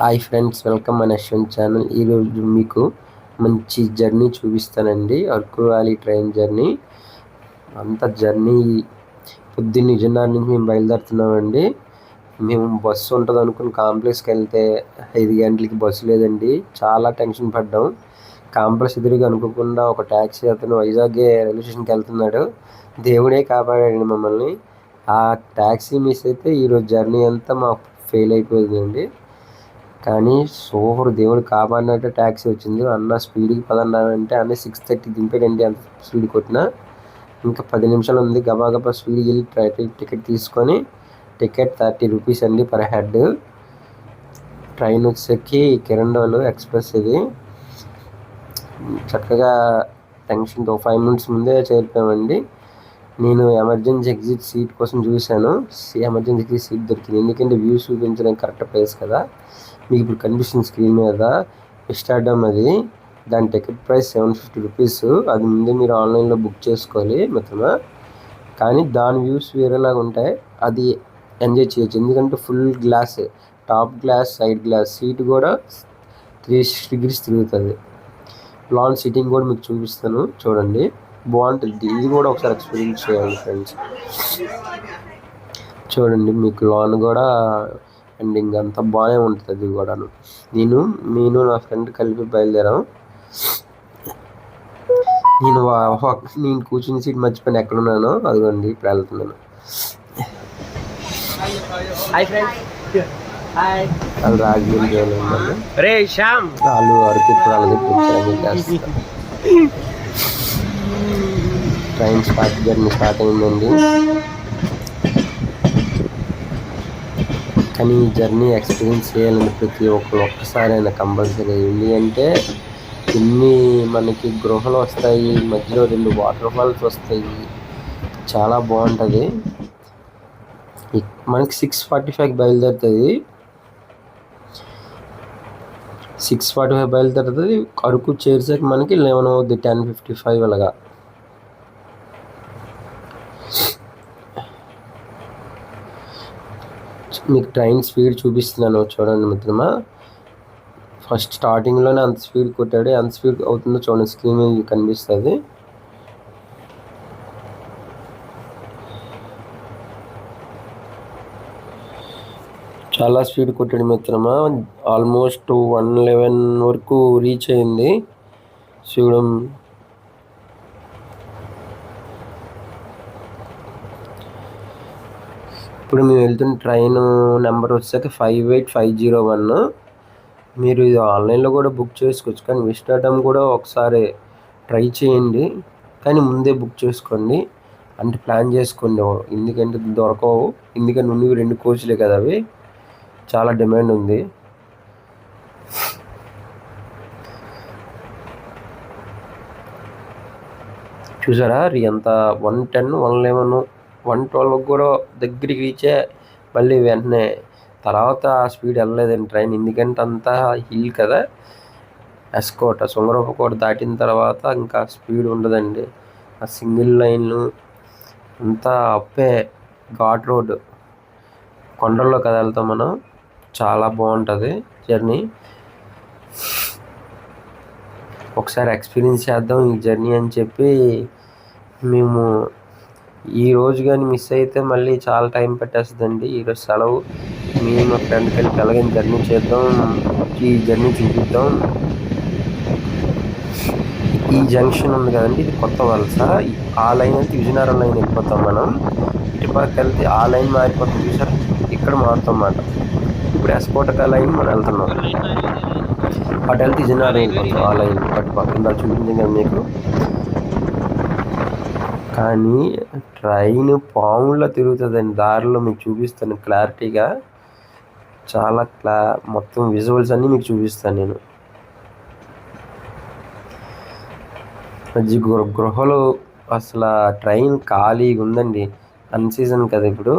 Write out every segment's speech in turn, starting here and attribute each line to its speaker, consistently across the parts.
Speaker 1: Hi friends welcome మన Ashwan channel ఈరోజు మీకు మంచి జర్నీ చూపిస్తానండి. అరకు వ్యాలీ ట్రైన్ జర్నీ అంత జర్నీ పొద్దున్న విజయనగరం నుంచి మేము బయలుదేరుతున్నామండి. మేము బస్సు ఉంటుంది అనుకుని కాంప్లెక్స్కి వెళ్తే ఐదు గంటలకి బస్సు లేదండి. చాలా టెన్షన్ పడ్డాం. కాంప్లెక్స్ ఎదురుగా అనుకోకుండా ఒక ట్యాక్సీ అతను వైజాగ్ రైల్వే స్టేషన్కి వెళ్తున్నాడు. దేవుడే కాపాడాడండి మమ్మల్ని. ఆ ట్యాక్సీ మిస్ అయితే ఈరోజు జర్నీ అంతా మాకు ఫెయిల్ అయిపోయిందండి. కానీ సూపర్ దేవుడు కాపాడినట్టు ట్యాక్సీ వచ్చింది. అన్న స్పీడ్కి పదన్నారంటే అన్న సిక్స్ థర్టీ దింపేటండి అంత స్పీడ్ కొట్టిన ఇంకా పది నిమిషాలు ఉంది. గబా గబా స్పీడ్ వెళ్ళి ట్రైన్ టికెట్ తీసుకొని టికెట్ థర్టీ రూపీస్ అండి పర్ హెడ్. ట్రైన్ వచ్చేసరికి కిరండోలు ఎక్స్ప్రెస్ ఇది. చక్కగా టెన్షన్తో ఫైవ్ మినిట్స్ ముందే చేరిపోయామండి. నేను ఎమర్జెన్సీ ఎగ్జిట్ సీట్ కోసం చూశాను. ఎమర్జెన్సీ ఎగ్జిట్ సీట్ దొరికింది. ఎందుకంటే వ్యూస్ చూపించడానికి కరెక్ట్ ప్లేస్ కదా. మీకు ఇప్పుడు కనిపిస్తుంది స్క్రీన్ మీద. ఇస్టాడమ్ అది. దాని ticket price seven fifty rupees అది ముందే మీరు ఆన్లైన్లో బుక్ చేసుకోవాలి మిత్రమా? కానీ దాని వ్యూస్ వేరేలాగా ఉంటాయి. అది ఎంజాయ్ చేయొచ్చు. ఎందుకంటే full glass top glass side glass seat కూడా త్రీ సిక్స్టీ డిగ్రీస్ తిరుగుతుంది. లాన్ సీటింగ్ కూడా మీకు చూపిస్తాను. చూడండి. బాగుంటుంది. ఇది కూడా ఒకసారి ఎక్స్పీరియన్స్ చేయాలి ఫ్రెండ్స్ చూడండి మీకు లాన్ కూడా ఎండింగ్ అంతా బాగానే ఉంటుంది అది కూడాను. నేను నేను నా ఫ్రెండ్ కలిపి బయలుదేరాం నేను నేను కూర్చుని సీట్ మర్చిపోయిన ఎక్కడ ఉన్నానో అదిగోండి ఇప్పుడు వెళ్తున్నాను. వాళ్ళు రాజకీయ రే శ్యామ్. వాళ్ళు వరకు ఇప్పుడు వాళ్ళకి కూర్చొని ట్రైన్ స్టార్ట్ జర్నీ స్టార్ట్ అయిందండి. కానీ ఈ జర్నీ ఎక్స్పీరియన్స్ చేయాలని ప్రతి ఒక్కరు ఒక్కసారైనా కంపల్సరీ ఎందుకంటే ఎన్ని మనకి గృహలు వస్తాయి మధ్యలో రెండు వాటర్ ఫాల్స్ వస్తాయి. చాలా బాగుంటుంది. మనకి సిక్స్ ఫార్టీ ఫైవ్ బయలుదేరుతుంది. సిక్స్ ఫార్టీ ఫైవ్ బయలుదేరుతుంది. అరకు చేర్చేకి మనకి లెవెన్ అవుద్ది టెన్ ఫిఫ్టీ ఫైవ్ అలాగా. మీకు ట్రైన్ స్పీడ్ చూపిస్తున్నాను చూడండి మిత్రమా. ఫస్ట్ స్టార్టింగ్లోనే అంత స్పీడ్ కొట్టాడు. ఎంత స్పీడ్ అవుతుందో చూడండి స్క్రీన్ మీద కనిపిస్తుంది. చాలా స్పీడ్ కొట్టాడు మిత్రమా. ఆల్మోస్ట్ వన్ లెవెన్ వరకు రీచ్ అయింది. చూడడం ఇప్పుడు మేము వెళ్తున్న ట్రైన్ నెంబర్ వచ్చాక five eight five zero one మీరు ఇది ఆన్లైన్లో కూడా బుక్ చేసుకోవచ్చు. కానీ విస్టాడమ్ కూడా ఒకసారి ట్రై చేయండి. కానీ ముందే బుక్ చేసుకోండి. అంటే ప్లాన్ చేసుకోండి. ఎందుకంటే దొరకవు. ఎందుకంటే ఉన్నవి రెండు కోచ్లే కదా అవి. చాలా డిమాండ్ ఉంది. చూసారా? ఎంత? One ten one eleven one twelve కూడా దగ్గరికి రీచే మళ్ళీ వెంటనే. తర్వాత స్పీడ్ వెళ్ళలేదండి ట్రైన్. ఎందుకంటే అంతా హిల్ కదా. ఎస్కోట కోట దాటిన తర్వాత ఇంకా స్పీడ్ ఉండదండి. ఆ సింగిల్ లైన్లు అంతా అప్పే ఘాట్ రోడ్. కొండల్లో కదా వెళ్తాం మనం. చాలా బాగుంటుంది జర్నీ. ఒకసారి ఎక్స్పీరియన్స్ చేద్దాం ఈ జర్నీ అని చెప్పి మేము ఈ రోజు కానీ మిస్ అయితే మళ్ళీ చాలా టైం పెట్టేస్తుందండి. ఈరోజు సెలవు. మేము మా ఫ్రెండ్ కలిపి అలాగే జర్నీ చేద్దాం. ఈ జర్నీ చూపిద్దాం. ఈ జంక్షన్ ఉంది కదండి ఇది కొత్త వలస. ఆ లైన్ అయితే విజయనగరం లైన్ వెళ్ళిపోతాం మనం. ఇటుపక్క వెళ్తే ఆ లైన్ మారిపోతుంది చూసారు? ఇక్కడ మారుతాం అన్నమాట. ఇప్పుడు ఎస్కోటక లైన్ మనం వెళ్తున్నాం. అటు వెళ్తే విజయనగరం వెళ్ళిపోతాం ఆ లైన్ అటు పక్కన చూపించింది కదా మీకు. కానీ ట్రైన్ పాముల్లో తిరుగుతుందండి దారిలో మీకు చూపిస్తాను క్లారిటీగా. చాలా క్లా మొత్తం విజువల్స్ అన్నీ మీకు చూపిస్తాను నేను. గృహ గృహలో అసలు ట్రైన్ ఖాళీగా ఉందండి. అన్ సీజన్ కదా ఇప్పుడు.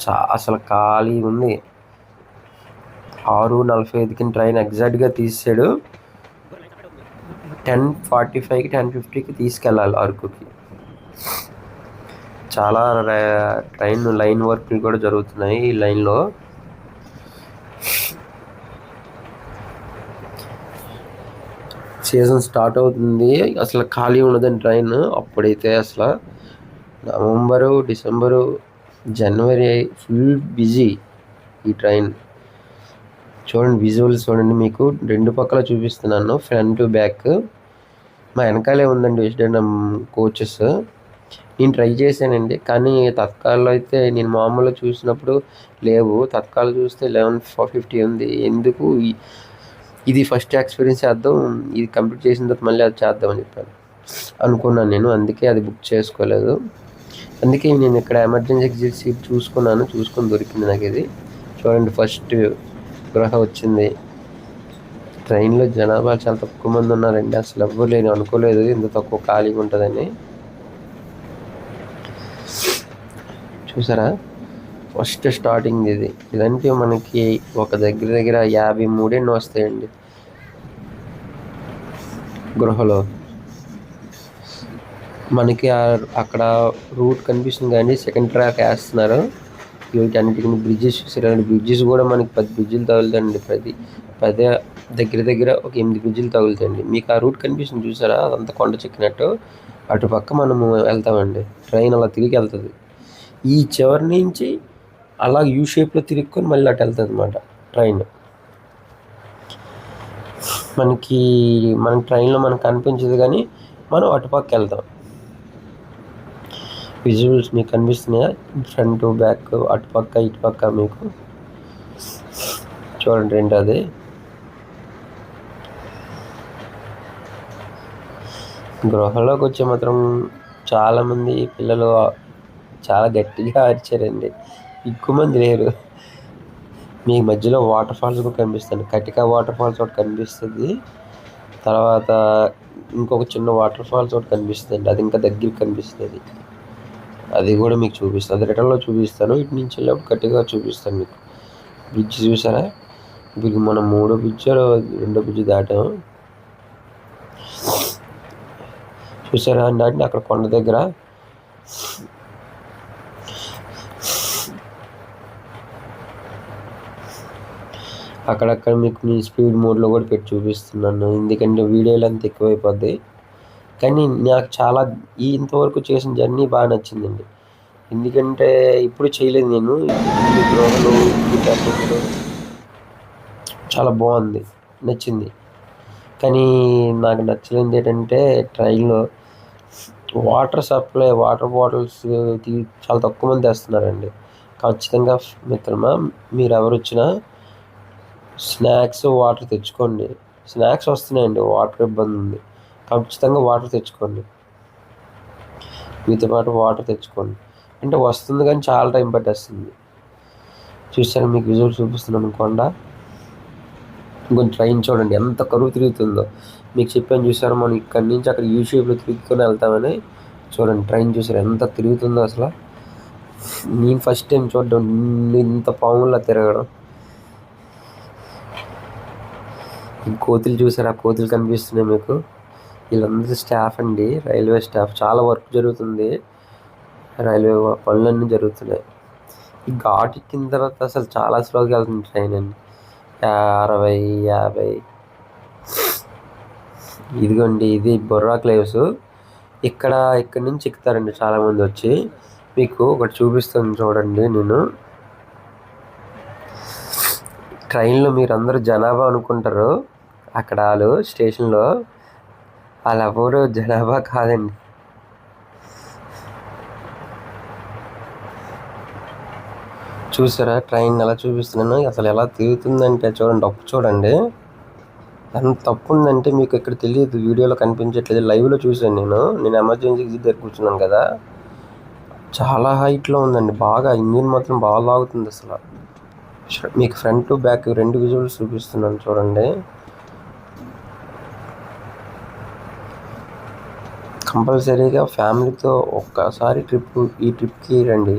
Speaker 1: చా అసలు ఖాళీగా ఉంది. ఆరు నలభై ఐదుకి ట్రైన్ ఎగ్జాక్ట్గా తీసాడు టెన్ ఫార్టీ ఫైవ్కి టెన్ ఫిఫ్టీకి తీసుకెళ్ళాలి అరకుకి చాలా ట్రైన్ లైన్ వర్క్లు కూడా జరుగుతున్నాయి ఈ లైన్లో. సీజన్ స్టార్ట్ అవుతుంది. అసలు ఖాళీ ఉండదండి ట్రైన్ అప్పుడైతే అసలు. నవంబరు డిసెంబరు జనవరి ఫుల్ బిజీ ఈ ట్రైన్. చూడండి విజువల్స్ చూడండి మీకు. రెండు పక్కల చూపిస్తున్నాను ఫ్రంట్ బ్యాక్. మా వెనకాలే ఉందండి కోచెస్. నేను ట్రై చేశానండి కానీ తత్కాల్లో అయితే నేను మామూలుగా చూసినప్పుడు లేవు. తత్కాలు చూస్తే లెవెన్ ఫోర్ ఫిఫ్టీ ఉంది. ఎందుకు? ఇది ఫస్ట్ ఎక్స్పీరియన్స్ చేద్దాం ఇది కంప్లీట్ చేసిన తర్వాత మళ్ళీ అది చేద్దామని చెప్పాను. అనుకున్నాను నేను అందుకే అది బుక్ చేసుకోలేదు. అందుకే నేను ఇక్కడ ఎమర్జెన్సీ ఎగ్జిట్ సీట్ చూసుకున్నాను చూసుకొని దొరికింది నాకు ఇది. చూడండి ఫస్ట్ గృహ వచ్చింది. ట్రైన్లో జనాభా చాలా తక్కువ మంది ఉన్నారండి అసలు ఎవ్వరు లేని అనుకోలేదు. ఇంత తక్కువ ఖాళీగా ఉంటుందని. చూసారా? ఫస్ట్ స్టార్టింగ్ ఇది. ఇదంటే మనకి ఒక దగ్గర దగ్గర యాభై మూడేళ్ళు వస్తాయండి. గృహలో. మనకి అక్కడ రూట్ కనిపిస్తుంది కానీ సెకండ్ ట్రాక్ వేస్తున్నారు. వీటన్నిటికీ బ్రిడ్జెస్ చూసారు? బ్రిడ్జెస్ కూడా మనకి పది బ్రిడ్జిలు తగులుతాయండి ప్రతి. పది దగ్గర దగ్గర ఒక ఎనిమిది బ్రిడ్జిలు తగులుతాయండి. మీకు ఆ రూట్ కనిపిస్తుంది చూసారా? అదంతా కొండ చెక్కినట్టు. అటు పక్క మనము వెళ్తామండి. ట్రైన్ అలా తిరిగి వెళ్తుంది. ఈ చివరి నుంచి అలా యూ షేప్లో తిరుక్కొని మళ్ళీ అటు వెళ్తుంది అనమాట ట్రైన్. మనకి మన ట్రైన్లో మనకు కనిపించదు కానీ మనం అటుపక్క వెళ్తాం. విజువల్స్ మీకు కనిపిస్తున్నాయా? ఫ్రంట్ బ్యాక్ అటుపక్క ఇటుపక్క మీకు? చూడండి రెండు అది. గృహలోకి వచ్చే మాత్రం చాలామంది పిల్లలు చాలా గట్టిగా అరిచారండి. ఎక్కువ మంది లేరు. మీ మధ్యలో వాటర్ ఫాల్స్ కూడా కనిపిస్తుంది కటిక వాటర్ ఫాల్స్ ఒకటి కనిపిస్తుంది. తర్వాత ఇంకొక చిన్న వాటర్ ఫాల్స్ ఒకటి కనిపిస్తుంది అది ఇంకా దగ్గరికి కనిపిస్తుంది. అది కూడా మీకు చూపిస్తాను. అది రిటర్న్లో చూపిస్తాను. ఇటు నుంచి వెళ్ళినప్పుడు గట్టిగా చూపిస్తాను మీకు. బ్రిడ్జ్ చూసారా? ఇప్పుడు మనం మూడో బ్రిడ్జ్ రెండో బ్రిడ్జ్ దాటాం. చూసారా? అంటే అక్కడ కొండ దగ్గర. అక్కడక్కడ మీకు నేను స్పీడ్ మోడ్లో కూడా పెట్టి చూపిస్తున్నాను. ఎందుకంటే వీడియోలు అంత ఎక్కువైపోద్ది. కానీ నాకు చాలా ఈ ఇంతవరకు చేసిన జర్నీ బాగా నచ్చిందండి. ఎందుకంటే ఇప్పుడు చేయలేదు నేను. గ్రోహలు చాలా బాగుంది. నచ్చింది. కానీ నాకు నచ్చలేదు ఏంటంటే ట్రైన్లో వాటర్ సప్లై వాటర్ బాటిల్స్ చాలా తక్కువ మంది తెస్తున్నారండి. ఖచ్చితంగా మిత్రమా మీరు ఎవరు వచ్చినా స్నాక్స్ వాటర్ తెచ్చుకోండి. స్నాక్స్ వస్తున్నాయండి వాటర్ ఇబ్బంది ఉంది. ఖచ్చితంగా వాటర్ తెచ్చుకోండి. మీతో పాటు వాటర్ తెచ్చుకోండి. అంటే వస్తుంది కానీ చాలా టైం పట్టేస్తుంది. చూసారా మీకు విజువల్ చూపిస్తున్నాను కొండ. ఇంకొంచెం ట్రైన్ చూడండి ఎంత కరువు తిరుగుతుందో. మీకు చెప్పాను చూసారా మనం ఇక్కడి నుంచి అక్కడ యూట్యూబ్లో తిరుగుతూనే తిరుగుకొని వెళ్తామని. చూడండి ట్రైన్ చూసారు ఎంత తిరుగుతుందో అసలు. నేను ఫస్ట్ టైం చూడడం ఇంత పాములా తిరగడం. కోతులు చూసారా? కోతులు కనిపిస్తున్నాయి మీకు. వీళ్ళందరూ స్టాఫ్ అండి. Railway staff. చాలా వర్క్ జరుగుతుంది. రైల్వే పనులన్నీ జరుగుతున్నాయి. ఈ ఘాట్ ఎక్కిన తర్వాత అసలు చాలా స్లోగా వెళ్తుంది ట్రైన్ అండి. అరవై యాభై. ఇదిగోండి ఇది బొర్రా క్లేవ్స్. ఇక్కడ ఇక్కడ నుంచి ఎక్కుతారండి చాలామంది వచ్చి. మీకు ఒకటి చూపిస్తాను చూడండి నేను. ట్రైన్లో మీరు అందరూ జనాభా అనుకుంటారు. అక్కడ వాళ్ళు స్టేషన్లో వాళ్ళు ఎవరు జనాభా కాదండి. చూసారా? ట్రైన్ ఎలా చూపిస్తున్నాను? అసలు ఎలా తిరుగుతుందంటే చూడండి అప్పు చూడండి. ఎంత తప్పు ఉందంటే మీకు ఇక్కడ తెలియదు వీడియోలో కనిపించట్లేదు. లైవ్లో చూసాను నేను. నేను ఎమర్జెన్సీ దగ్గర కూర్చున్నాను కదా. చాలా హైట్లో ఉందండి బాగా. ఇంజిన్ మాత్రం బాగా లాగుతుంది అసలు. మీకు ఫ్రంట్ బ్యాక్ రెండు విజువల్స్ చూపిస్తున్నాను చూడండి. కంపల్సరీగా ఫ్యామిలీతో ఒక్కసారి ట్రిప్ ఈ ట్రిప్కి రండి.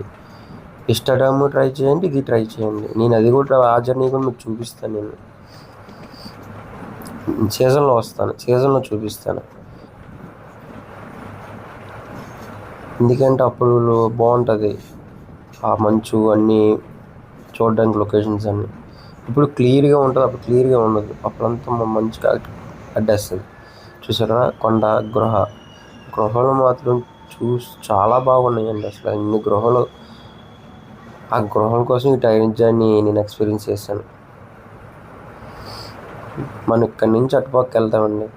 Speaker 1: ఇష్టడమ్ ట్రై చేయండి ఇది ట్రై చేయండి. నేను అది కూడా ఆ జర్నీ కూడా మీకు చూపిస్తాను నేను. సీజన్లో వస్తాను సీజన్లో చూపిస్తాను. ఎందుకంటే అప్పుడు బాగుంటుంది. ఆ మంచు అన్నీ చూడడానికి లొకేషన్స్ అన్నీ. ఇప్పుడు క్లియర్గా ఉంటుంది అప్పుడు క్లియర్గా ఉండదు. అప్పుడంతా మంచిగా అడ్డేస్తుంది. చూసారా? కొండ గృహ. గృహాలు మాత్రం చూసి చాలా బాగున్నాయండి అసలు. ఇన్ని గృహాలు ఆ గృహల కోసం ఈ టైం జర్నీ నేను ఎక్స్పీరియన్స్ చేశాను. మనం ఇక్కడి నుంచి అటుపక్క వెళ్తామండి.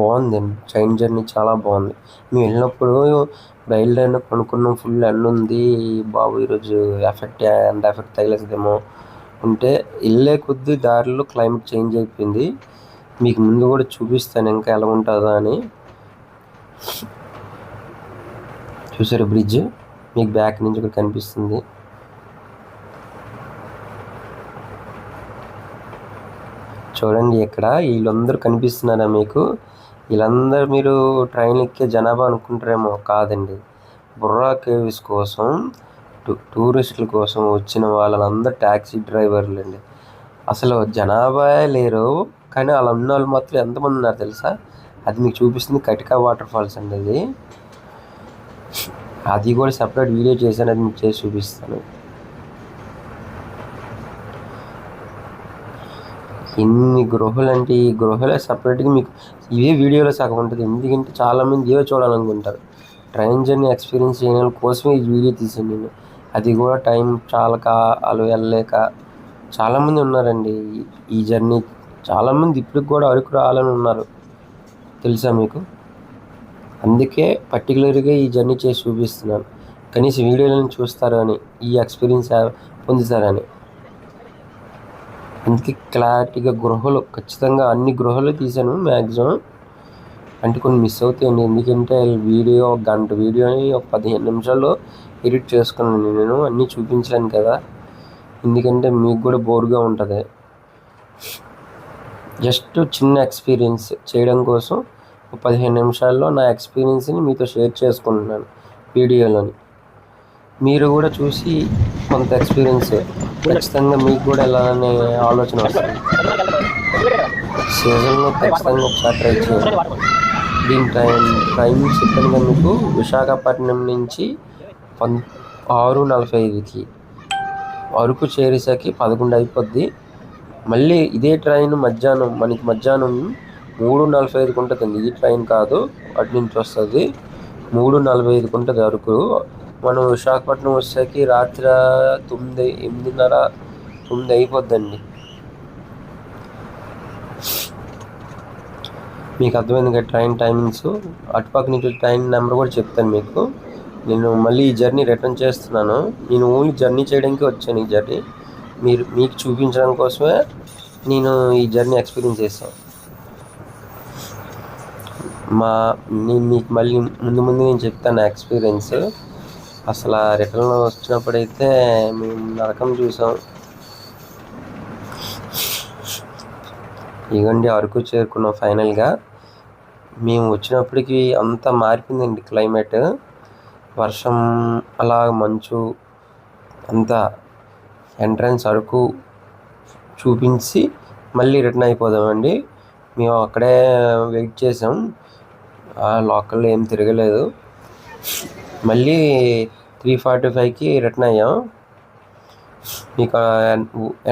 Speaker 1: బాగుంది ట్రైన్ జర్నీ చాలా బాగుంది. మేము వెళ్ళినప్పుడు బయలుదేరిన పనుకున్నాం. ఫుల్ ఎండ ఉంది. బాబు ఈరోజు ఎఫెక్ట్ ఎండ ఎఫెక్ట్ తగిలేదేమో ఉంటే వెళ్ళే కొద్దీ దారిలో క్లైమేట్ చేంజ్ అయిపోయింది. మీకు ముందు కూడా చూపిస్తాను ఇంకా ఎలా ఉంటుందో అని. చూసారు బ్రిడ్జ్ మీకు బ్యాక్ నుంచి కూడా కనిపిస్తుంది. చూడండి ఇక్కడ వీళ్ళందరూ కనిపిస్తున్నారా మీకు? వీళ్ళందరూ మీరు ట్రైన్ ఎక్కే జనాభా అనుకుంటారేమో కాదండి. బుర్రా కేవ్స్ కోసం టూ టూరిస్టుల కోసం వచ్చిన వాళ్ళందరూ ట్యాక్సీ డ్రైవర్లు అండి అసలు జనాభా లేరు కానీ వాళ్ళ ఉన్న వాళ్ళు మాత్రం ఎంతమంది ఉన్నారు తెలుసా? అది మీకు చూపిస్తుంది కటికా వాటర్ ఫాల్స్ అండి అది. అది కూడా సపరేట్ వీడియో చేశాను అది మీకు చేసి చూపిస్తాను. ఇన్ని గృహలు అంటే ఈ గృహలే సపరేట్గా మీకు ఇవే వీడియోలో సగం ఉంటుంది. ఎందుకంటే చాలామంది ఇవే చూడాలనుకుంటారు. ట్రైన్ జర్నీ ఎక్స్పీరియన్స్ చేయడం కోసమే ఈ వీడియో తీసాను నేను. అది కూడా టైం చాలక వాళ్ళు వెళ్ళలేక చాలామంది ఉన్నారండి ఈ జర్నీ చాలామంది ఇప్పటికి కూడా అరకు రావాలని ఉన్నారు. తెలుసా మీకు? అందుకే పర్టికులర్గా ఈ జర్నీ చేసి చూపిస్తున్నాను. కనీసం వీడియోలను చూస్తారని ఈ ఎక్స్పీరియన్స్ పొందుతారని. అందుకే క్లారిటీగా గృహలు ఖచ్చితంగా అన్ని గృహలు తీశాను మ్యాక్సిమం అంటే కొన్ని మిస్ అవుతాయండి. ఎందుకంటే వీడియో గంట వీడియోని ఒక పదిహేను నిమిషాల్లో ఎడిట్ చేసుకున్నాను నేను అన్నీ చూపించలేను కదా. ఎందుకంటే మీకు కూడా బోర్గా ఉంటుంది. జస్ట్ చిన్న ఎక్స్పీరియన్స్ చేయడం కోసం ఒక పదిహేను నిమిషాల్లో నా ఎక్స్పీరియన్స్ని మీతో షేర్ చేసుకుంటున్నాను వీడియోలోని. మీరు కూడా చూసి కొంత ఎక్స్పీరియన్స్ ఖచ్చితంగా మీకు కూడా వెళ్ళాలనే ఆలోచన వస్తుంది. సీజన్లో ఖచ్చితంగా ఒకసారి ట్రై చేయండి. దీని టైం టైం చెప్పాను మీకు విశాఖపట్నం నుంచి పం ఆరు నలభై ఐదుకి అరకు చేరేసరికి పదకొండు అయిపోద్ది. మళ్ళీ ఇదే ట్రైన్ మధ్యాహ్నం మనకి మధ్యాహ్నం మూడు నలభై ఐదుకి ఉంటుంది ఈ ట్రైన్ కాదు అటు నుంచి వస్తుంది. మూడు నలభై ఐదుకి ఉంటుంది అరకు. మనం విశాఖపట్నం వచ్చేసరికి రాత్రి తొమ్మిది ఎనిమిదిన్నర తొమ్మిది అయిపోద్దండి. మీకు అర్థమైంది కదా ట్రైన్ టైమింగ్స్? అటుపక్క నుంచి ట్రైన్ నెంబర్ కూడా చెప్తాను మీకు. నేను మళ్ళీ ఈ జర్నీ రిటర్న్ చేస్తున్నాను. నేను ఓన్లీ జర్నీ చేయడానికి వచ్చాను ఈ జర్నీ. మీరు మీకు చూపించడం కోసమే నేను ఈ జర్నీ ఎక్స్పీరియన్స్ చేస్తాను మా నేను మీకు మళ్ళీ ముందు ముందు నేను చెప్తాను ఎక్స్పీరియన్స్. అసలు రిటర్న్ వచ్చినప్పుడైతే మేము నరకం చూసాం. ఇగండి అరకు చేరుకున్నాం ఫైనల్గా. మేము వచ్చినప్పటికి అంతా మారిపోయిందండి క్లైమేట్. వర్షం అలా మంచు అంతా ఎంట్రన్స్ అరకు చూపించి మళ్ళీ రిటర్న్ అయిపోదామండి. మేము అక్కడే వెయిట్ చేసాం. లోకల్లో ఏం తిరగలేదు. మళ్ళీ త్రీ ఫార్టీ ఫైవ్కి రిటర్న్ అయ్యాం. మీకు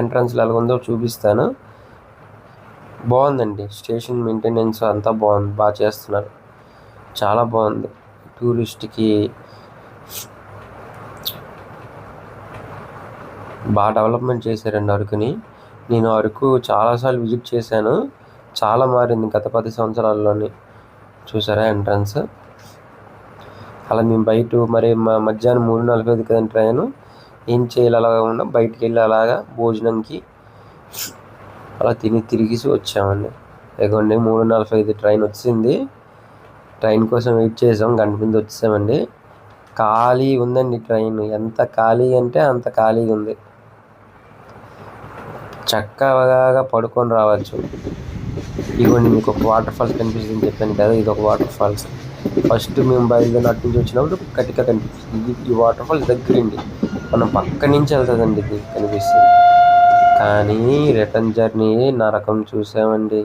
Speaker 1: ఎంట్రన్స్లో ఎలాగుందో చూపిస్తాను. బాగుందండి. స్టేషన్ మెయింటెనెన్స్ అంతా బాగుంది. బాగా చేస్తున్నారు. చాలా బాగుంది. టూరిస్ట్కి బాగా డెవలప్మెంట్ చేశారండి అరకుని. నేను అరకు చాలాసార్లు విజిట్ చేశాను. చాలా మారింది గత పది సంవత్సరాల్లోని. చూసారా ఎంట్రన్స్ అలా మేము బయట మరి మా మధ్యాహ్నం మూడు నలభై ఐదు కదండి ట్రైన్. ఏం చేయాలి అలాగా ఉన్నా బయటికి వెళ్ళి అలాగా భోజనంకి అలా తిని తిరిగేసి వచ్చామండి. ఇదిగోండి మూడు నలభై ఐదు ట్రైన్ వచ్చింది. ట్రైన్ కోసం వెయిట్ చేసాం గంట మీద వచ్చామండి. ఖాళీ ఉందండి ట్రైన్. ఎంత ఖాళీ అంటే అంత ఖాళీగా ఉంది. చక్కగా పడుకొని రావచ్చు. ఇదిగోండి మీకు ఒక వాటర్ ఫాల్స్ కనిపిస్తుంది చెప్పాను కదా ఇది ఒక వాటర్ ఫాల్స్ ఫస్ట్ మేము బయలుదేరి అటు నుంచి వచ్చినప్పుడు కటిక కనిపిస్తుంది. ఈ వాటర్ ఫాల్స్ దగ్గరండి మనం పక్క నుంచి వెళ్తుందండి ఇది కనిపిస్తుంది. కానీ రిటర్న్ జర్నీ నరకం చూసామండి.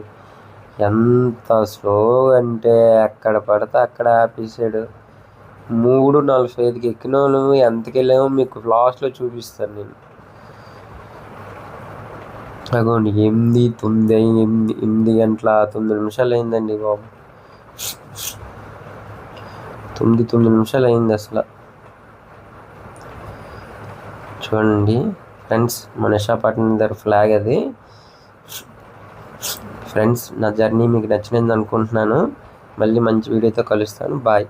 Speaker 1: ఎంత స్లో అంటే ఎక్కడ పడితే అక్కడ ఆపేసాడు. మూడు నలభై ఐదుకి ఎక్కిన వాళ్ళు ఎంతకెళ్ళామో మీకు లాస్ట్లో చూపిస్తాను నేను. అగోండి ఎనిమిది తొమ్మిది ఎనిమిది ఎనిమిది గంటల తొమ్మిది నిమిషాలు అయిందండి బాబు. తొమ్మిది తొమ్మిది నిమిషాలు అయింది అసలు. చూడండి ఫ్రెండ్స్ మన విశాఖపట్నం దగ్గర ఫ్లాగ్ అది. ఫ్రెండ్స్ నా జర్నీ మీకు నచ్చినది అనుకుంటున్నాను. మళ్ళీ మంచి వీడియోతో కలుస్తాను. బాయ్.